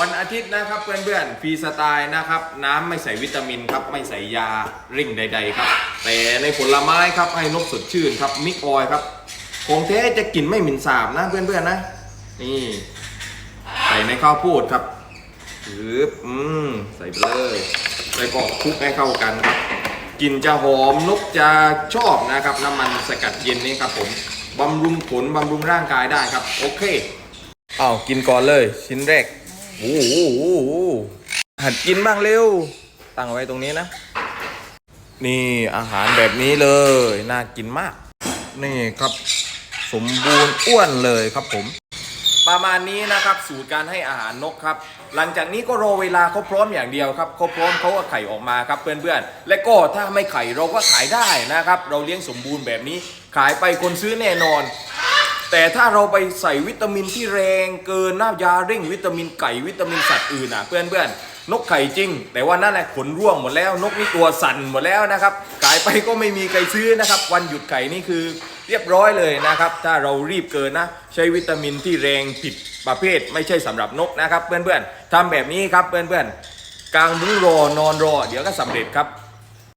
วันอาทิตย์นะครับเพื่อนๆฟรีสไตล์นะครับ น้ำไม่ใส่วิตามินครับ ไม่ใส่ยาริ่งใด ๆ ครับ แต่ในผลไม้ครับให้นกสดชื่นครับมิกออยครับของแท้จะกลิ่นไม่เหม็นสาบนะเพื่อนๆนะ นี่ใส่ในข้าวโพดครับปึ๊บอืมใส่ไปเลยแล้วก็คลุกให้เข้ากันครับกลิ่นจะหอมนกจะชอบนะครับ น้ำมันสกัดเย็นนี้ครับผมบำรุงขนบำรุงร่างกายได้ครับ โอเคอ้าวกินก่อนเลยชิ้นแรก โอ้โหหัดกินบ้างเร็ว ตั้งไว้ตรงนี้นะ นี่อาหารแบบนี้เลย น่ากินมาก นี่ครับ สมบูรณ์อ้วนเลยครับผม ประมาณนี้นะครับสูตรการให้อาหารนกครับ หลังจากนี้ก็รอเวลาเขาพร้อมอย่างเดียวครับเขาพร้อมเขาก็ไข่ออกมาครับเพื่อนๆ และก็ถ้าไม่ไข่เราก็ขายได้นะครับ เราเลี้ยงสมบูรณ์แบบนี้ ขายไปคนซื้อแน่นอน แต่ถ้าเราไปใส่วิตามินที่แรงเกินน้ายาเร่งวิตามินไก่วิตามินสัตว์อื่นอะเพื่อนเพื่อนนกไข่จริง แต่ว่านั่นแหละขนร่วงหมดแล้ว นกนี่ตัวสั่นหมดแล้วนะครับขายไปก็ไม่มีใครซื้อนะครับ วันหยุดไข่นี่คือเรียบร้อยเลยนะครับ ถ้าเรารีบเกินนะ ใช้วิตามินที่แรงผิดประเภท ไม่ใช่สำหรับนกนะครับ เพื่อนเพื่อนๆทำแบบนี้ครับเพื่อนเพื่อนๆกางมุ้งรอนอนรอ เดี๋ยวก็สำเร็จครับ